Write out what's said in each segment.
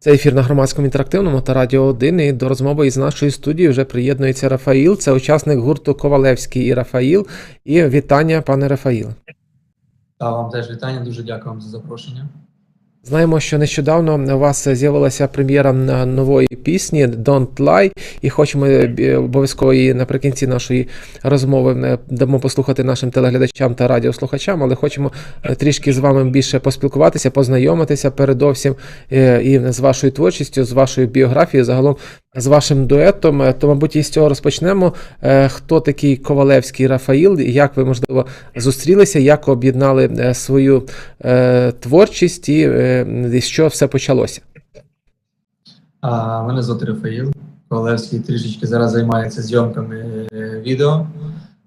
Це ефір на громадському інтерактивному та Радіо 1. І до розмови із нашою студією вже приєднується Рафаїл. Це учасник гурту Ковалевський і Рафаїл. І вітання, пане Рафаїле. Та вам теж вітання, дуже дякую вам за запрошення. Знаємо, що нещодавно у вас з'явилася прем'єра нової пісні Don't Lie, і хочемо е, обов'язково її наприкінці нашої розмови е, дамо послухати нашим телеглядачам та радіослухачам, але хочемо е, трішки з вами більше поспілкуватися, познайомитися передовсім і з вашою творчістю, з вашою біографією, загалом з вашим дуетом. То, мабуть, із цього розпочнемо. Хто такий Ковалевський Рафаїл? Як ви можливо зустрілися? Як об'єднали свою творчість і з чого все почалося? А, мене звати Рафаїл. Ковалевський трішечки зараз займається зйомками е, відео.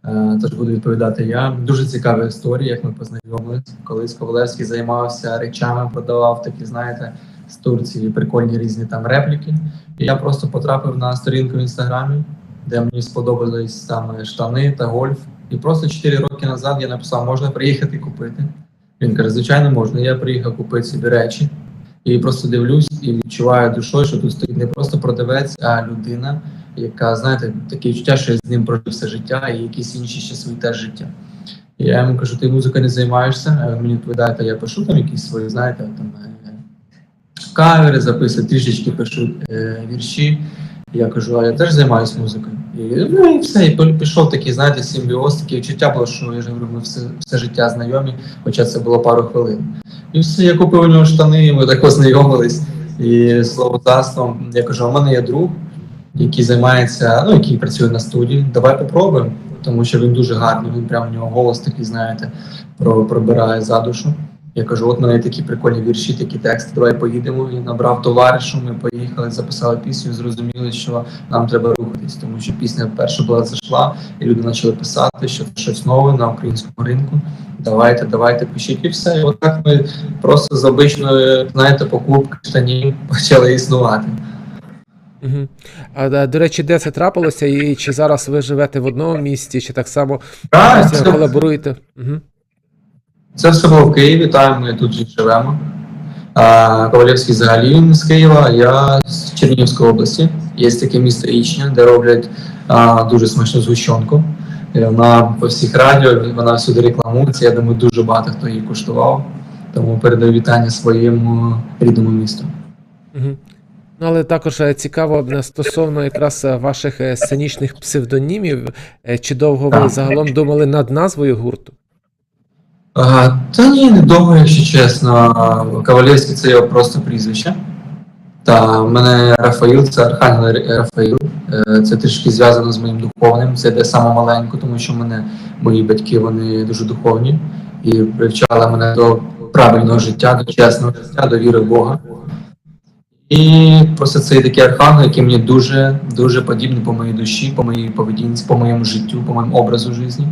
Е, Тож буду відповідати я. Дуже цікава історія, як ми познайомились. Колись Ковалевський займався речами, продавав такі, знаєте, з Турції прикольні різні там репліки. І я просто потрапив на сторінку в інстаграмі, де мені сподобались саме штани та гольф. І просто 4 роки назад я написав, можна приїхати купити. Він каже, звичайно, можна. Я приїхав купити собі речі. І просто дивлюсь і відчуваю душою, що тут стоїть не просто продавець, а людина, яка, знаєте, таке відчуття, що я з ним прожив все життя і якісь інші ще свої теж життя. І я йому кажу, ти музикою не займаєшся, він мені відповідає, та я пишу там якісь свої, знаєте, там е, кавери записую, трішечки пишу е, вірші. Я кажу, а я теж займаюся музикою. І, ну і все, і пі- пішов такий, знаєте, симбіоз, таке відчуття було, що я ж говорю, ми все, все життя знайомі, хоча це було пару хвилин. І все, я купив у нього штани, і ми так познайомились. І слово заством, я кажу, у мене є друг, який займається, ну, який працює на студії. Давай попробуємо, тому що він дуже гарний, він прямо у нього голос такий, знаєте, про, пробирає за душу. Я кажу, от мене такі прикольні вірші, такі тексти, давай поїдемо. І набрав товаришу, ми поїхали, записали пісню, зрозуміли, що нам треба рухатись, тому що пісня перша була зайшла, і люди почали писати, що щось нове на українському ринку. Давайте, давайте, пишіть і все. І отак ми просто з обичної, знаєте, покупки штанів почали існувати. Угу. А до речі, де це трапилося, і чи зараз ви живете в одному місті, чи так само Так, колаборуєте? Угу. Це все було в Києві, там ми тут же живемо. Ковалівський взагалі він з Києва, а я з Чернігівської області. Є таке місто Ічня, де роблять а, дуже смачну згущенку. Вона по всіх радіо, вона всюди рекламується. Я думаю, дуже багато хто її куштував. Тому передаю вітання своєму рідному місту. Угу. Ну, але також е, цікаво е, стосовно якраз е, ваших сценічних псевдонімів. Чи довго ви загалом думали над назвою гурту? Та ні, не довго, якщо чесно. Кавалєвський це його просто прізвище. Та мене Рафаїл, це Архангел Рафаїл. Е, Це трішки зв'язано з моїм духовним. Це йде саме маленько, тому що мене мої батьки вони дуже духовні і привчали мене до правильного життя, до чесного життя, до віри в Бога. І просто це є такий архангел, який мені дуже дуже подібний по моїй душі, по моїй поведінці, по моєму життю, по моєму образу житті.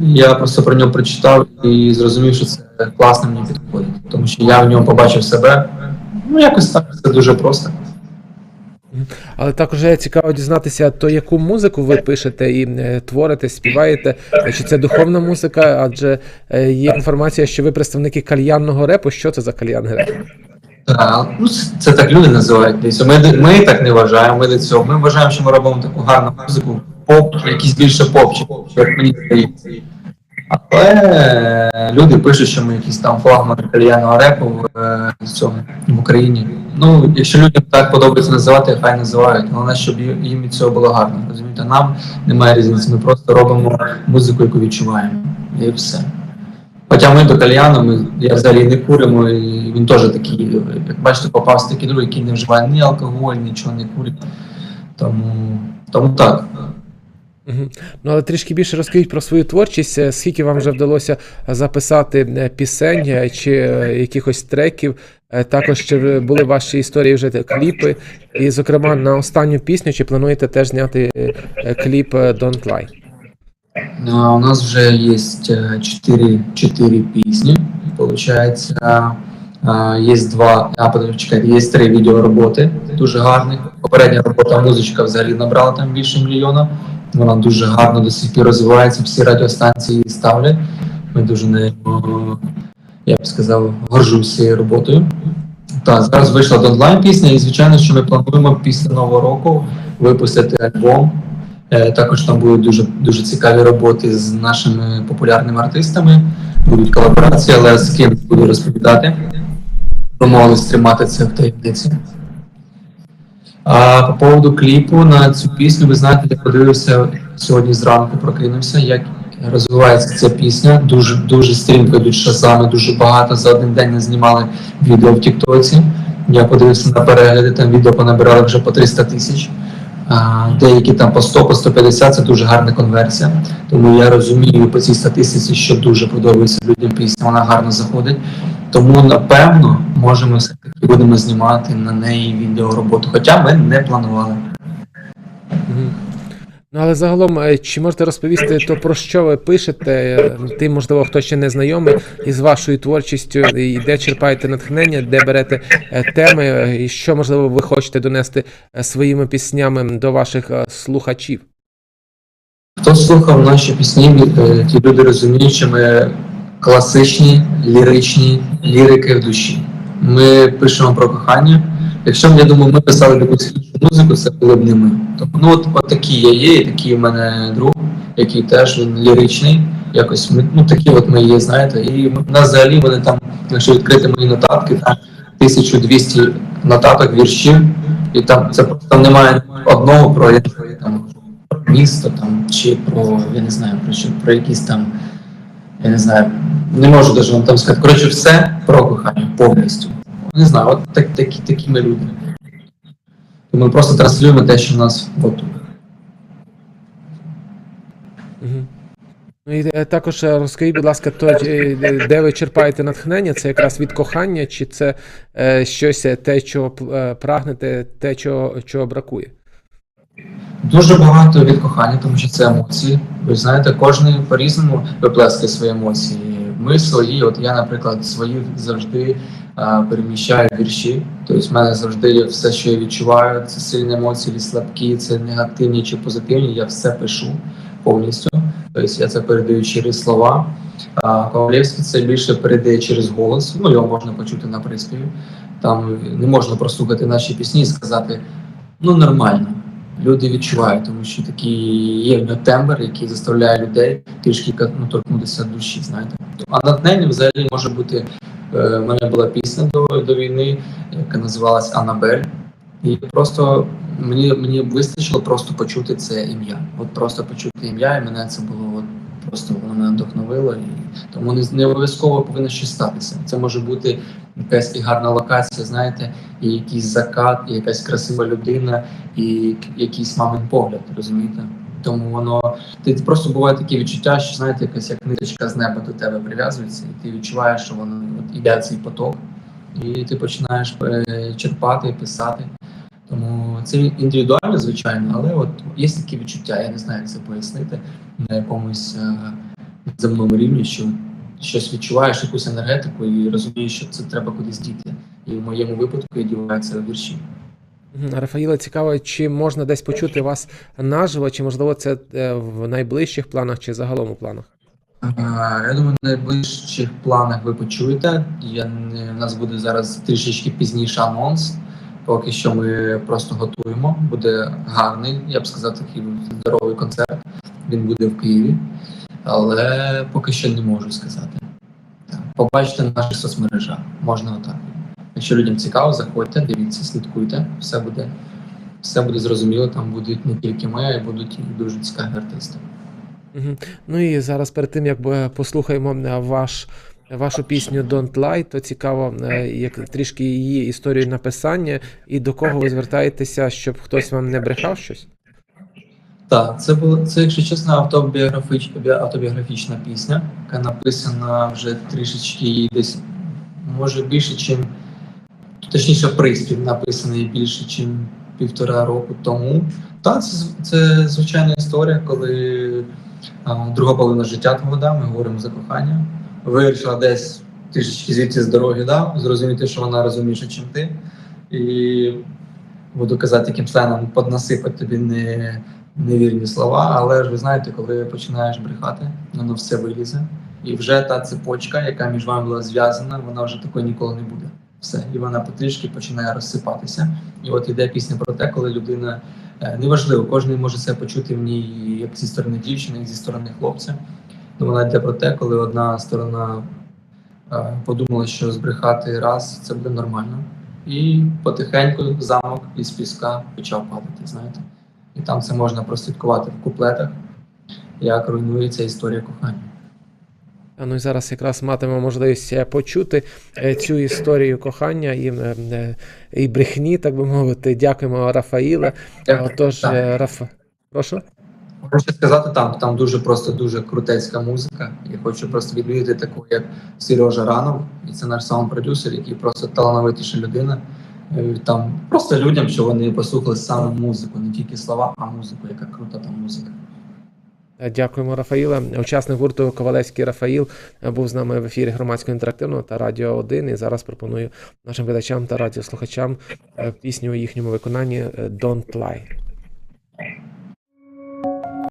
Я просто про нього прочитав і зрозумів, що це класно мені підходить, тому що я в ньому побачив себе. Ну, якось так, це дуже просто. Але також цікаво дізнатися, то яку музику ви пишете і е, творите, співаєте, чи це духовна музика, адже е, є інформація, що ви представники кальянного репу. Що це за кальянний реп? Так, ну, це, це так люди називають. Ми, ми так не вважаємо, ми до цього. Ми вважаємо, що ми робимо таку гарну музику, поп, якийсь більше попчик, як мені здається. Але люди пишуть, що ми якісь там флагмани кальянного репу е, в цьому в Україні. Ну, якщо людям так подобається називати, хай називають. Головне, щоб їм від цього було гарно. Розумієте, нам немає різниці, ми просто робимо музику, яку відчуваємо. І все. Хоча ми до кальяну, ми, я взагалі не куримо, і він теж такий, як бачите, попався такий друг, який не вживає ні алкоголь, нічого не курить. Тому, тому так. Ну, але трішки більше розкажіть про свою творчість. Е, Скільки вам вже вдалося записати е, пісень е, чи якихось треків? Також чи були в вашій історії вже кліпи? І, зокрема, на останню пісню, чи плануєте теж зняти кліп Don't Lie? А, У нас вже є 4, 4 пісні, виходить. Є два, а, подожди, чекайте, є три відеороботи, дуже гарних. Попередня робота музичка взагалі набрала там більше мільйона. Вона дуже гарно до сих пір розвивається, всі радіостанції її ставлять. Ми дуже нею, я б сказав, горжусь цією роботою. Так, зараз вийшла онлайн пісня, і звичайно, що ми плануємо після нового року випустити альбом. Е, Також там будуть дуже дуже цікаві роботи з нашими популярними артистами. Будуть колаборації, але з ким буду розповідати. Домовились тримати це в таємниці. А по поводу кліпу на цю пісню, ви знаєте, я подивився сьогодні зранку, прокинувся, як розвивається ця пісня. Дуже дуже стрімко йдуть шазами, дуже багато. За один день не знімали відео в Тіктоці. Я подивився на перегляди, там відео понабирали вже по 300 тисяч. Деякі там по 100, по 150 це дуже гарна конверсія. Тому я розумію по цій статистиці, що дуже подобається людям пісня, вона гарно заходить. Тому напевно можемо все таки будемо знімати на неї відеороботу. Хоча ми не планували. Ну, але загалом, е, чи можете розповісти, то про що ви пишете? Тим, можливо, хто ще не знайомий із вашою творчістю, і де черпаєте натхнення, де берете е, теми, е, і що, можливо, ви хочете донести своїми піснями до ваших слухачів? Хто слухав наші пісні, ті люди розуміють, що ми класичні, ліричні лірики в душі. Ми пишемо про кохання. Якщо б, я думаю, ми писали якусь іншу музику, це були б не ми. Тобто, ну от, от такі я є, і такий в мене друг, який теж він ліричний. Якось ми, ну такі от ми є, знаєте. І в нас взагалі вони там, якщо відкрити мої нотатки, там 1200 нотаток, віршів, і там це там немає одного про як там про місто там чи про я не знаю про що про якісь там. Я не знаю, не можу навіть вам там сказати. Коротше, все про кохання повністю. Не знаю, от так, такі, такі ми люди. Ми просто транслюємо те, що в нас от. Ну і е, також е, розкажіть, будь ласка, то, е, де- ви черпаєте натхнення? Це якраз від кохання, чи це е, щось те, чого прагнете, те, чого, чого бракує? Дуже багато від кохання, тому що це емоції. Ви знаєте, кожен по-різному виплескує свої емоції. Ми свої, от я, наприклад, свої завжди а, переміщаю вірші. Тобто в мене завжди все, що я відчуваю, це сильні емоції, слабкі, це негативні чи позитивні. Я все пишу повністю. Тобто я це передаю через слова. А Ковалєвський це більше передає через голос. Ну його можна почути на приспіві. Там не можна прослухати наші пісні і сказати ну нормально. Люди відчувають, тому що такий є в нього тембр, який заставляє людей трішки ну, торкнутися душі, знаєте. А натхнення взагалі може бути. е, У мене була пісня до, до війни, яка називалась Анабель. І просто мені, мені вистачило просто почути це ім'я. От просто почути ім'я, і мене це було просто воно мене вдохновило. І тому не, не обов'язково повинно щось статися. Це може бути якась і гарна локація, знаєте, і якийсь закат, і якась красива людина, і якийсь мамин погляд, розумієте? Тому воно ти просто буває таке відчуття, що знаєте, якась як ниточка з неба до тебе прив'язується, і ти відчуваєш, що воно от іде цей поток, і ти починаєш е, черпати, писати. Тому це індивідуально, звичайно, але от є такі відчуття, я не знаю, як це пояснити на якомусь е, земному рівні, що щось відчуваєш, якусь енергетику, і розумієш, що це треба кудись діти. І в моєму випадку я діваю це вірші. Рафаїла, цікаво, чи можна десь почути вас наживо, чи можливо це е, в найближчих планах, чи загалом у планах? Я думаю, в найближчих планах ви почуєте. Я не, у нас буде зараз трішечки пізніше анонс. Поки що ми просто готуємо. Буде гарний, я б сказав, такий здоровий концерт. Він буде в Києві, але поки що не можу сказати. Побачите на наших соцмережах. Можна отак. Якщо людям цікаво, заходьте, дивіться, слідкуйте. Все буде, все буде зрозуміло. Там будуть не тільки ми, а й будуть і дуже цікаві артисти. Ну і зараз перед тим, як е, послухаємо е, ваш, вашу пісню Don't Lie, то цікаво, е, як трішки її історію написання і до кого ви звертаєтеся, щоб хтось вам не брехав щось? Так, це було це, якщо чесно, автобіографіч, автобіографічна пісня, яка написана вже трішечки їй десь, може більше, чим точніше, приспів написаний більше, ніж півтора року тому. Так, це, це звичайна історія, коли а, друга половина життя твого да, ми говоримо за кохання. Вирішила десь трішечки звідси з дороги, да, зрозуміти, що вона розумніша, ніж ти. І буду казати таким сленом, поднасипати тобі не невірні слова, але ж ви знаєте, коли починаєш брехати, воно все вилізе. І вже та цепочка, яка між вами була зв'язана, вона вже такою ніколи не буде. Все, і вона потрішки починає розсипатися. І от іде пісня про те, коли людина е, неважливо, кожен може себе почути в ній як зі сторони дівчини, як зі сторони хлопця. Вона йде про те, коли одна сторона е, подумала, що збрехати раз це буде нормально. І потихеньку замок із піска почав падати, знаєте. І там це можна прослідкувати в куплетах, як руйнується історія кохання. А, Ну і зараз якраз матимемо можливість е, почути е, цю історію кохання і, і брехні, так би мовити. Дякуємо, Рафаїле. Отож, Рафа. Прошу. Хочу сказати, там, там дуже просто дуже крутецька музика. Я хочу просто відмітити таку, як Сережа Ранов, і це наш саунд-продюсер, який просто талановитіша людина. Е, Там просто людям, що вони послухали саме музику, не тільки слова, а музику, яка крута там музика. Е, Дякуємо, Рафаїле. Учасник гурту Ковалевський Рафаїл був з нами в ефірі громадського інтерактивного та Радіо 1. І зараз пропоную нашим глядачам та радіослухачам е, пісню у їхньому виконанні Don't Lie.